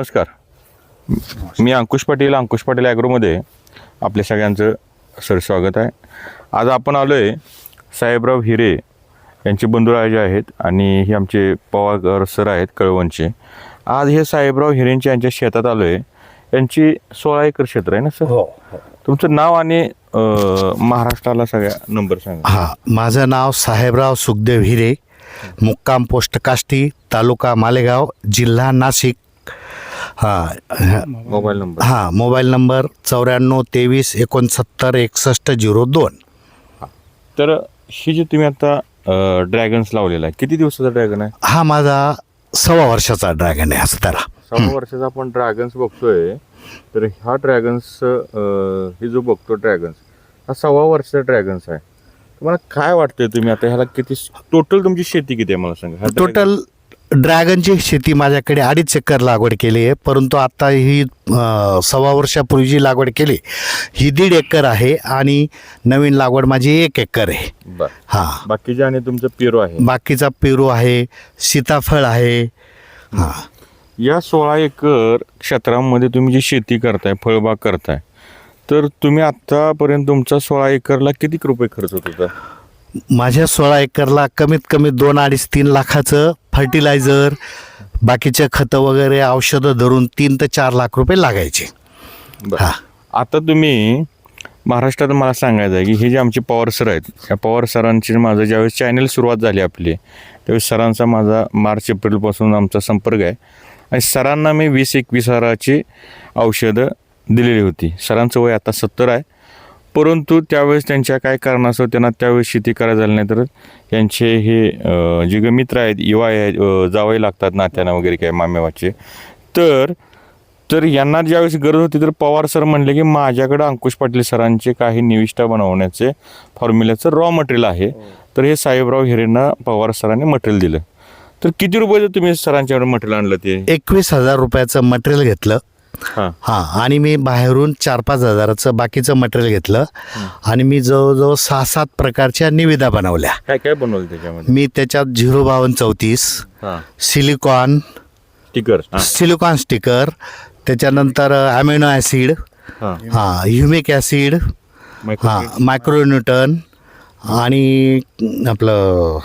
नमस्कार. मी अंकुश पाटील अंकुश पाटील ॲग्रोमध्ये आपल्या सगळ्यांचं सरस्वागत आहे. आज आपण आलो आहे साहेबराव हिरे यांचे बंधुराजे आहेत आणि हे आमचे पवार सर आहेत कळवणचे. आज हे साहेबराव हिरेंच्या यांच्या शेतात आलो आहे यांची सोळा एकर क्षेत्र आहे ना सर? हो तुमचं नाव आणि महाराष्ट्राला सगळ्या नंबर सांगा. हा माझं नाव साहेबराव सुखदेव हिरे मुक्काम पोस्ट काष्टी तालुका मालेगाव जिल्हा नाशिक. हा मोबाईल नंबर. हा मोबाईल नंबर चौऱ्याण्णव तेवीस एकोणसत्तर एकसष्ट झिरो दोन. तर ही जी तुम्ही आता ड्रॅगन्स लावलेला आहे किती दिवसाचा ड्रॅगन आहे? हा माझा सव्वा वर्षाचा ड्रॅगन आहे असं त्याला. सहा वर्षाचा आपण ड्रॅगन्स बघतोय तर हा ड्रॅगन्स हे जो बघतो ड्रॅगन्स हा सव्वा वर्षाचा ड्रॅगन्स आहे. तुम्हाला काय वाटतंय तुम्ही आता? ह्याला किती टोटल तुमची शेती किती आहे मला सांगा? टोटल ड्रॅगनची शेती माझ्याकडे अडीच एकर लागवड केली आहे परंतु आता ही सव्वा वर्षापूर्वी जी लागवड केली ही दीड एकर आहे आणि नवीन लागवड माझी एक एकर आहे. हां. बाकीचे आणि तुमचं पेरू आहे? बाकीचा पेरू आहे सीताफळ आहे हां. या सोळा एकर क्षेत्रामध्ये तुम्ही जी शेती करताय फळबाग करताय तर तुम्ही आतापर्यंत तुमचा सोळा एकरला किती रुपये खर्च होत होता? माझ्या सोळा एकरला कमीत कमी दोन अडीच तीन लाखाचं फर्टिलायझर बाकीचे खतं वगैरे औषधं धरून तीन ते चार लाख रुपये लागायचे. हा. आता तुम्ही महाराष्ट्रात मला सांगायचं आहे की हे जे आमचे पवार सर आहेत या पवार सरांची माझं ज्यावेळेस चॅनल सुरुवात झाली आपली त्यावेळेस सरांचा माझा मार्च एप्रिलपासून आमचा संपर्क आहे आणि सरांना मी वीस एकवीस हजाराची औषधं दिलेली होती सरांचं वय आता सत्तर आहे परंतु त्यावेळेस त्यांच्या काय कारणास्तव त्यांना त्यावेळेस शेती करायला झाली नाही तर त्यांचे हे जे ग मित्र आहेत युवा आहेत जावे जावई लागतात नात्यानं वगैरे काय मामेवाचे. तर तर यांना ज्यावेळेस गरज होती तर पवार सर म्हणले की माझ्याकडे अंकुश पाटील सरांचे काही निविष्ठा बनवण्याचे फॉर्म्युल्याचं रॉ मटेरियल आहे. तर हे साहेबराव हिरेंना पवार सरांनी मटेरियल दिलं. तर किती रुपयाचं तुम्ही सरांच्याकडे मटेरियल आणलं ते? एकवीस हजार रुपयाचं मटेरियल घेतलं. हां. आणि मी बाहेरून चार पाच हजाराचं बाकीचं मटेरियल घेतलं आणि मी जवळजवळ सहा सात प्रकारच्या निविदा बनवल्या. काय काय बनवलं त्याच्यामध्ये? मी त्याच्यात झिरो बावन्न चौतीस हां. सिलिकॉन स्टिकर सिलिकॉन स्टिकर त्याच्यानंतर अमिनो ॲसिड हां. हां ह्युमिक ॲसिड हां मायक्रोन्यूटन आणि आपलं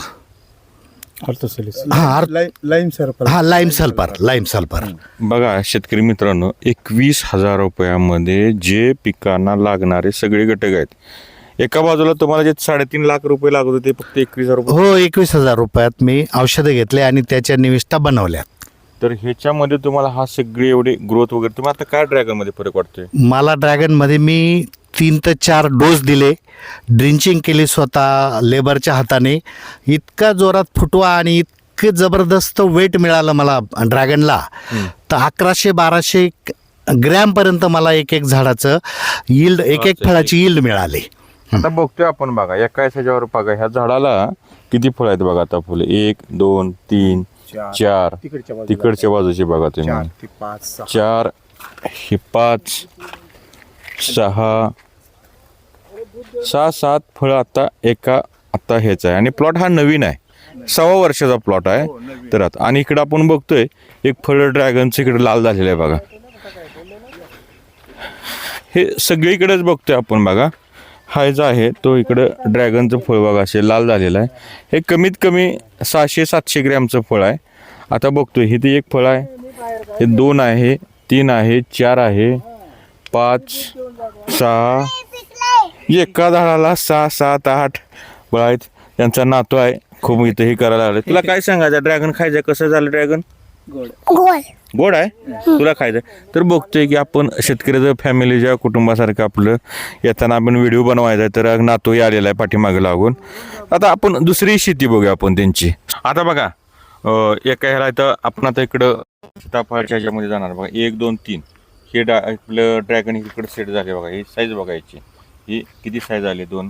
हां आर- लाईम हां लाईम सल्फर लाईम सल्फर. बघा शेतकरी मित्रांनो एकवीस हजार रुपयामध्ये जे पिकांना लागणारे सगळे घटक आहेत एका बाजूला तुम्हाला जे साडेतीन लाख रुपये लागत होते फक्त एकवीस हजार रुपये. हो एकवीस हजार रुपयात मी औषधं घेतले आणि त्याच्या निविष्ठा बनवल्या तर ह्याच्यामध्ये तुम्हाला हा सगळे एवढे ग्रोथ वगैरे तुम्हाला आता काय ड्रॅगनमध्ये फरक वाटतोय? मला ड्रॅगनमध्ये मी तीन ते चार डोस दिले. ड्रिंचिंग केली स्वतः लेबरच्या हाताने. इतका जोरात फुटवा आणि इतकं जबरदस्त वेट मिळालं मला ड्रॅगनला तर अकराशे बाराशे ग्रॅमपर्यंत मला एक एक झाडाचं yield एक एक फळाची yield मिळाली. आता बघतोय आपण बघा एका ह्याच्यावर बघा ह्या झाडाला किती फळ आहेत बघा आता फुले? एक दोन तीन चार. तिकडच्या बाजूचे बघा तुम्ही. चार हे पाच सहा सहा सात फळं आता एका आता ह्याचा आहे. आणि प्लॉट हा नवीन आहे. सव्वा वर्षाचा प्लॉट आहे. तर आता आणि इकडं आपण बघतोय एक फळ ड्रॅगनचं इकडे लाल झालेलं आहे बघा. हे सगळीकडेच बघतोय आपण बघा. हा जो आहे तो इकडं ड्रॅगनचं फळ बघा असे लाल झालेलं आहे. हे कमीत कमी सहाशे सातशे ग्रॅमचं फळ आहे. आता बघतोय हे ते एक फळ आहे. हे दोन आहे तीन आहे चार आहे पाच सहा एका झाडाला सहा सात आठ. फळ आहेत त्यांचा नातू आहे. खूप इथं हे करायला लागलं. तुला काय सांगायचं? ड्रॅगन खायचं? कसं झालं ड्रॅगन? गोल गोड. आहे? तुला खायचं तर बघतोय की आपण शेतकऱ्याचं फॅमिलीच्या कुटुंबासारखं आपलं येताना आपण व्हिडिओ बनवायचा आहे तर नातूही आलेला आहे पाठीमागे लागून. आता आपण दुसरी शेती बघूया आपण त्यांची. आता बघा अं, एका ह्याला इथं आपण आता इकडं सीताफळाच्या ह्याच्यामध्ये जाणार. बघा एक दोन तीन. हे डा आपलं ड्रॅगन इकडे सेट झाले बघा. ही साईज बघायची ही किती साईज आले? दोन.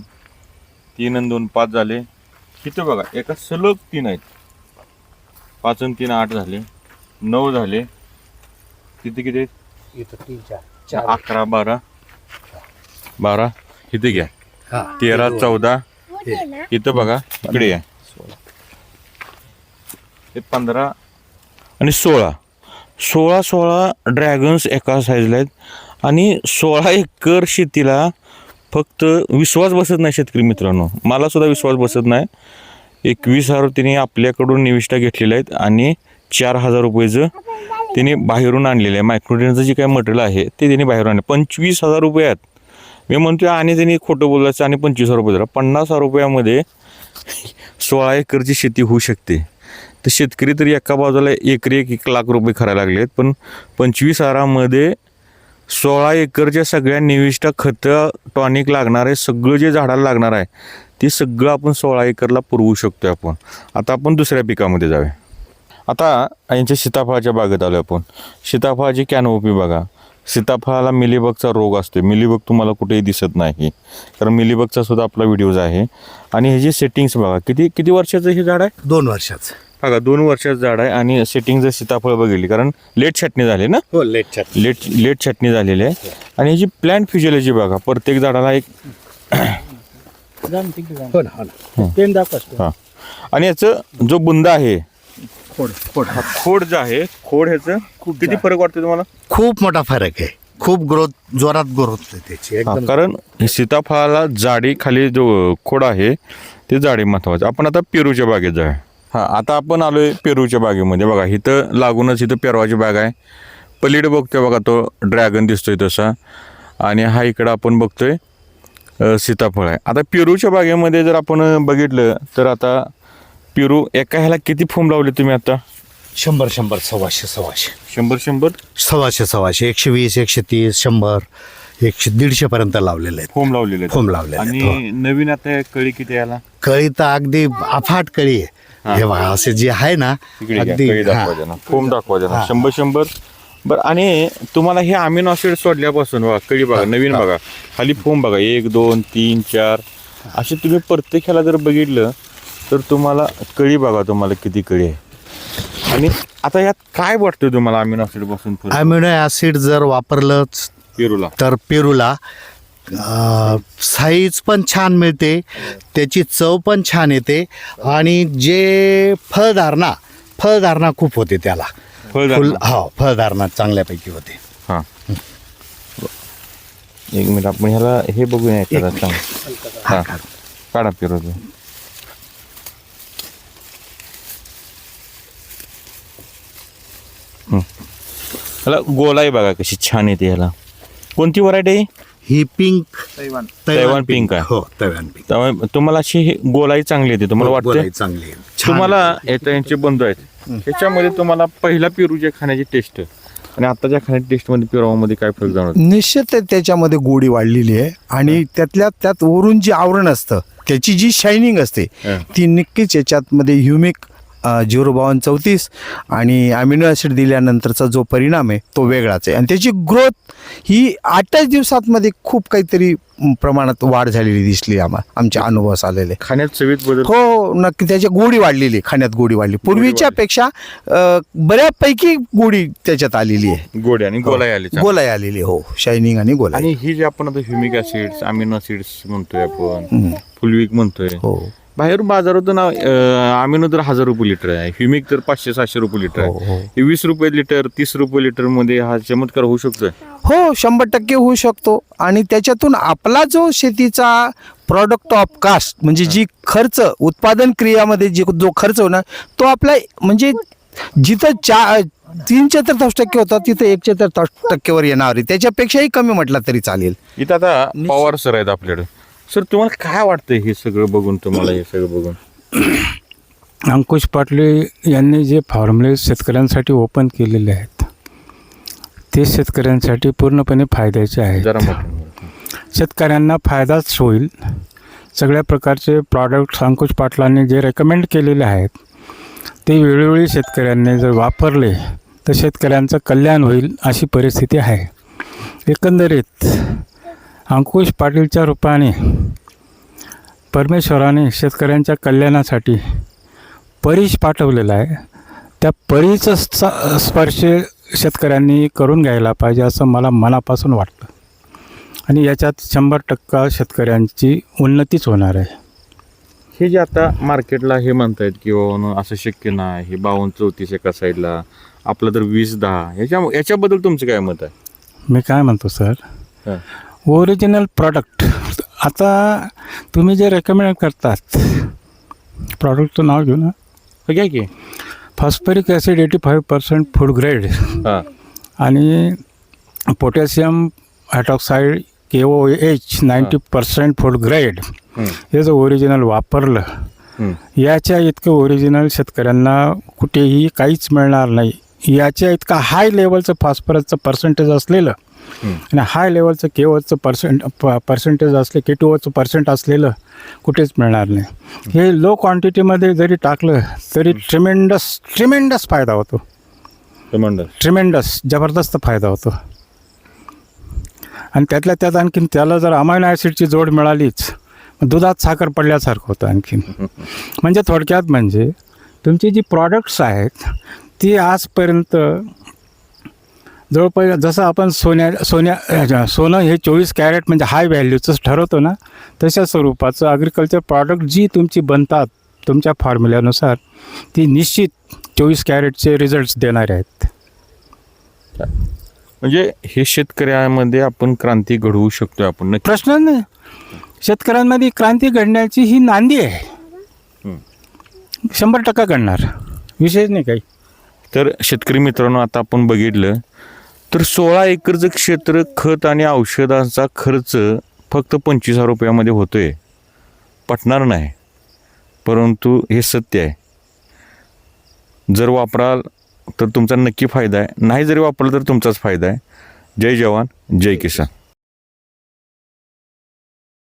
तीन आणि दोन पाच झाले. इथं बघा एका सलग तीन आहेत. पाच आणि तीन आठ झाले. नऊ झाले. किती किती? इथं तीन चार. अकरा बारा. बारा. इथे घ्या. तेरा चौदा. इथं बघा. इकडे या. हे पंधरा आणि सोळा. सोळा सोळा ड्रॅगन्स एका साईजला आहेत. आणि सोळा एकर शेतीला फक्त विश्वास बसत नाही शेतकरी मित्रांनो. मला सुद्धा विश्वास बसत नाही. एकवीस हजार तिने आपल्याकडून निविष्ठा घेतलेल्या आहेत आणि चार हजार रुपयेचं तिने बाहेरून आणलेलं आहे मायक्रोटेनचं जे काही मटेरियल आहे ते तिने बाहेरून आणलं. पंचवीस हजार रुपये आहेत. मी म्हणतोय आणि त्यांनी खोटं बोलायचं आणि पंचवीस हजार रुपये दिला. पन्नास हजार रुपयामध्ये सोळा एकरची शेती होऊ शकते. तर शेतकरी तरी एका बाजूला एकरी एक एक लाख रुपये करायला आहेत पण पंचवीस हजारामध्ये सोळा एकरच्या सगळ्या निविष्ट खतं टॉनिक लागणार आहे सगळं जे झाडाला लागणार आहे ते सगळं आपण सोळा एकरला पुरवू शकतो आपण. आता आपण दुसऱ्या पिकामध्ये जाऊया. आता यांच्या सीताफळाच्या बागेत आलो आपण. सीताफळाची कॅनोपी बघा. सीताफळाला मिलीबगचा रोग असतो मिलीबग तुम्हाला कुठेही दिसत नाही. कारण मिलीबगचा सुद्धा आपला व्हिडिओज आहे. आणि हे जे सेटिंग्स बघा किती किती वर्षाचं हे झाड आहे? दोन वर्षाचं. बघा दोन वर्षाचं झाड आहे आणि सेटिंगचं सीताफळ बघितली कारण लेट छाटणी झाली ना? हो लेट लेट लेट छाटणी झालेली आहे. आणि ह्याची प्लॅन फिजिओलॉजी बघा प्रत्येक झाडाला एक हो ना हो ना. पेन दाखवा हां. आणि याचं जो बुंदा आहे खोड खोड. हा खोड जो आहे खोड ह्याचं किती फरक वाटतो तुम्हाला? खूप मोठा फरक आहे. खूप ग्रोथ जोरात ग्रोथ आहे त्याची हा, एकदम. कारण हे सीताफळाला जाडी खाली जो खोड आहे ते जाडी महत्वाचं आपण आता पेरूच्या बागेत जाऊया. हा आता आपण आलोय पेरूच्या बागेमध्ये. बघा इथं लागूनच इथं पेरवाची बाग आहे. पलीकडे बघतोय बघा तो ड्रॅगन दिसतोय तसा. आणि हा इकडं आपण बघतोय सीताफळ आहे. आता पेरूच्या बागेमध्ये जर आपण बघितलं तर आता पेरू एका ह्याला किती फुम लावले तुम्ही आता? शंभर शंभर सव्वाशे सव्वाशे. शंभर शंभर? सव्वाशे सव्वाशे. एकशे वीस एकशे तीस शंभर एकशे दीडशे पर्यंत लावलेले आहेत. फोम लावलेले आहेत. फोम लावलेले आहेत, हो. आणि नवीन आता कळी किती याला? कळी तर अगदी अफाट कळी आहे. हे. बघा असे जे आहे ना घ्या, अगदी हा. दाखवा त्यांना फोम दाखवा त्यांना. शंभर शंभर. बरं आणि तुम्हाला हे अमिनो ऍसिड सोडल्यापासून बघा कळी बघा नवीन बघा. खाली फोम बघा एक दोन तीन चार. असे तुम्ही प्रत्येक ह्याला जर बघितलं तर तुम्हाला कळी बघा तुम्हाला किती कळी आहे. आणि आता यात काय वाटतं तुम्हाला अमिनो ऍसिडपासून फरक? अमिनो ॲसिड जर वापरलंच पेरूला. तर पेरूला. साईज पण छान मिळते. त्याची चव पण छान येते. आणि जे फळधारणा फळधारणा खूप होते त्याला. फळधारणा. फुल हो फळधारणा चांगल्यापैकी होते. हा. एक मिनिट आपण ह्याला हे बघूया एखादा चांगलं हा. काढा पेरूचं हं. ह्याला गोलाई बघा कशी छान येते ह्याला. कोणती व्हरायटी आहे? ही पिंक. तैवान. तैवान पिंक आहे. हो तैवान पिंक त्यामुळे तुम्हाला अशी ही गोलाई चांगली येते तुम्हाला वाटतं? बोलायला चांगली आहे. छान तुम्हाला. येतं यांचे बंधू आहेत. त्याच्यामध्ये तुम्हाला पहिला पेरूच्या खाण्याची टेस्ट आणि आताच्या खाण्याच्या टेस्टमध्ये पेरूमध्ये काय फरक जाणवतो? निश्चित त्याच्यामध्ये गोडी वाढलेली आहे. आणि त्यातल्या त्यात वरून जे आवरण असतं त्याची जी शायनिंग असते हं. ती नक्कीच याच्यातमध्ये ह्युमिक झिरो बावन्न चौतीस आणि अमिनो ॲसिड दिल्यानंतरचा जो परिणाम आहे तो वेगळाच आहे. आणि त्याची ग्रोथ ही आठच दिवसातमध्ये खूप काहीतरी प्रमाणात वाढ झालेली दिसली आम्हा आमच्या अनुभवास आलेले. खाण्यात चवीत बदल. हो नक्की. त्याची गोडी वाढलेली खाण्यात गोडी वाढली. पूर्वीच्या पेक्षा बऱ्यापैकी गोडी त्याच्यात आलेली आहे. गोड्या आणि गोलाई आली. चांगली. गोलाई आलेली हो. शायनिंग आणि गोलाई. आणि ही जे आपण आता ह्युमिक ऍसिड्स अमिनो ऍसिड्स म्हणतोय आपण फुलविक म्हणतोय हो. बाहेरून बाजारातून अमिनो तर हजार रुपये लिटर आहे. ह्युमिक तर पाचशे सहाशे रुपये लिटर हो, हो. आहे हे वीस रुपये लिटर तीस रुपये लिटरमध्ये हा चमत्कार होऊ शकतोय. हो शंभर टक्के होऊ शकतो. आणि त्याच्यातून आपला जो शेतीचा प्रॉडक्ट ऑफ कास्ट म्हणजे जी खर्च उत्पादन क्रियामध्ये जी जो खर्च होणार तो आपला म्हणजे जिथं चा तीन चतुर्थांश टक्के होता तिथं एक चतुर्थांश टक्केवर येणार आहे. त्याच्यापेक्षाही कमी म्हटला तरी चालेल. इथं आता पवार सर आहेत आपल्याकडे. सर तुम्हाला काय वाटतंय हे सगळं बघून तुम्हाला हे सगळं बघून? अंकुश पाटले यांनी जे फॉर्म्युले शेतकऱ्यांसाठी ओपन केलेले आहेत ते शेतकऱ्यांसाठी पूर्णपणे फायद्याचे आहेत. जरा शेतकऱ्यांना फायदाच होईल. सगळ्या प्रकारचे प्रॉडक्ट्स अंकुश पाटलांनी जे रेकमेंड केलेले आहेत ते वेळोवेळी शेतकऱ्यांनी जर वापरले तर शेतकऱ्यांचं कल्याण होईल अशी परिस्थिती आहे. एकंदरीत अंकुश पाटीलच्या रूपाने परमेश्वराने शेतकऱ्यांच्या कल्याणासाठी परीश पाठवलेला आहे. त्या परीचं स्पर्श शेतकऱ्यांनी करून घ्यायला पाहिजे असं मला मनापासून वाटतं. आणि याच्यात शंभर टक्का शेतकऱ्यांची उन्नतीच होणार आहे. हे जे आता मार्केटला हे म्हणतायत की बाबा असं शक्य नाही हे बावन्न चौतीस एका साईडला आपलं तर वीस दहा याच्या याच्याबद्दल तुमचं काय मत आहे? मी काय म्हणतो सर? हां. ओरिजिनल प्रॉडक्ट आता तुम्ही जे रेकमेंड करतात प्रॉडक्टचं नाव घेऊ ना घ्या की phosphoric acid eighty five percent food grade हां. आणि potassium hydroxide K O H ninety percent food grade हं, जर ओरिजिनल वापरलं. याच्या इतकं ओरिजिनल शेतकऱ्यांना कुठेही काहीच मिळणार नाही. याच्या इतका हाय लेवलचं फॉस्फरसचं पर्सेंटेज असलेलं. आणि हाय लेवलचं के ओचं पर्सेंट प पर्सेंटेज असले के टू ओचं पर्सेंट असलेलं कुठेच मिळणार नाही. हे लो क्वांटिटीमध्ये जरी टाकलं तरी ट्रिमेंडस ट्रिमेंडस फायदा होतो. कमांडर ट्रिमेंडस जबरदस्त फायदा होतो. आणि त्यातल्या त्यात आणखीन त्याला जर अमायनो ॲसिडची जोड मिळालीच दुधात साखर पडल्यासारखं होतं आणखीन. म्हणजे थोडक्यात म्हणजे तुमची जी प्रॉडक्ट्स आहेत ती आजपर्यंत जवळपास जसं आपण सोन्या सोन्या सोनं हे चोवीस कॅरेट म्हणजे हाय व्हॅल्यूचंच ठरवतो ना तशा स्वरूपाचं ॲग्रिकल्चर प्रॉडक्ट जी तुमची बनतात तुमच्या फॉर्म्युल्यानुसार ती निश्चित चोवीस कॅरेटचे रिझल्ट्स देणारे आहेत. म्हणजे हे शेतकऱ्यामध्ये आपण क्रांती घडवू शकतो आपण प्रश्न नाही. शेतकऱ्यांमध्ये क्रांती घडण्याची ही नांदी आहे. शंभर टक्का घडणार. विशेष नाही काही. तर शेतकरी मित्रांनो आता आपण बघितलं तर सोळा एकरचं क्षेत्र खत आणि औषधांचा खर्च फक्त पंचवीस हजार रुपयामध्ये होतो आहे पटणार नाही. परंतु हे सत्य आहे. जर वापराल तर तुमचा नक्की फायदा आहे. नाही जरी वापरलं तर तुमचाच फायदा आहे. जय जवान जय किसान.